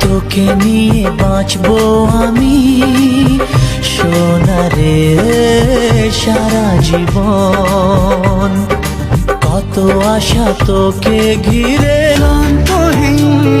তোকে নিয়ে বাঁচবো আমি। সোনারে সারা জীবন। কত আশা তোকে ঘিরে শান্তহীন